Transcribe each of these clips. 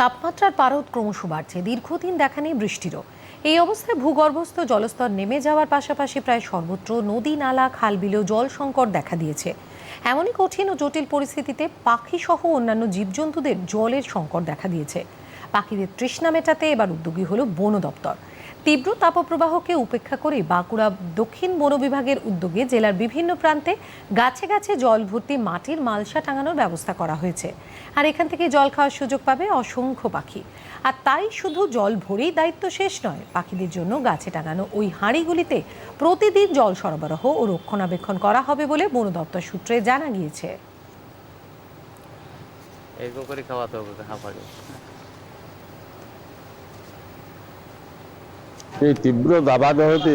তাপমাত্রার পারদ ক্রমশ বাড়ছে। দীর্ঘদিন দেখা নেই বৃষ্টিরও। এই অবস্থায় ভূগর্ভস্থ জলস্তর নেমে যাওয়ার পাশাপাশি প্রায় সর্বত্র নদী, নালা, খাল বিলেও জল সংকট দেখা দিয়েছে। এমনই কঠিন ও জটিল পরিস্থিতিতে পাখি সহ অন্যান্য জীবজন্তুদের জলের সংকট দেখা দিয়েছে। পাখিদের তৃষ্ণা মেটাতে এবার উদ্যোগী হল বন দপ্তর। তীব্র তাপপ্রবাহকে উপেক্ষা করে বাঁকুড়া দক্ষিণ বন বিভাগের উদ্যোগে জেলার বিভিন্ন প্রান্তে গাছে গাছে জল ভর্তি মাটির মালসা টাঙানোর ব্যবস্থা করা হয়েছে। আর এখান থেকে জল খাওয়ার সুযোগ পাবে অসংখ্য পাখি। আর তাই শুধু জল ভরেই দায়িত্ব শেষ নয়, পাখিদের জন্য গাছে টাঙানো ওই হাঁড়িগুলিতে প্রতিদিন জল সরবরাহ ও রক্ষণাবেক্ষণ করা হবে বলে বন দপ্তর সূত্রে জানা গিয়েছে। এরকম করে খাওয়াতে হবে এই তীব্র দাবাদহতে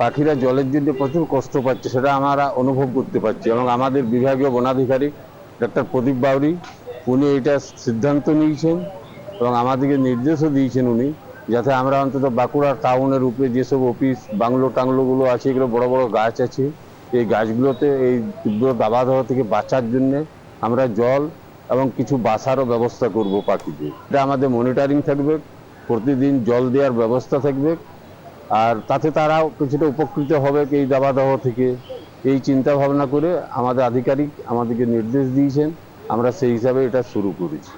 পাখিরা জলের জন্য প্রচুর কষ্ট পাচ্ছে, সেটা আমরা অনুভব করতে পারছি। এবং আমাদের বিভাগীয় বনাধিকারী ডক্টর প্রদীপ বাউরি, উনি এটা সিদ্ধান্ত নিয়েছেন এবং আমাদেরকে নির্দেশও দিয়েছেন উনি, যাতে আমরা অন্তত বাঁকুড়া টাউনের উপরে যেসব অফিস বাংলো টাংলোগুলো আছে, এগুলো বড় বড় গাছ আছে, এই গাছগুলোতে এই তীব্র দাবাদহ থেকে বাঁচার জন্য আমরা জল এবং কিছু বাসারও ব্যবস্থা করব পাখিদের। এটা আমাদের মনিটরিং থাকবে, প্রতিদিন জল দেওয়ার ব্যবস্থা থাকবে আর তাতে তারাও কিছুটা উপকৃত হবে এই দাবাদাহ থেকে। এই চিন্তা ভাবনা করে আমাদের আধিকারিক আমাদেরকে নির্দেশ দিয়েছেন। আমরা সেই হিসাবে এটা শুরু করেছি।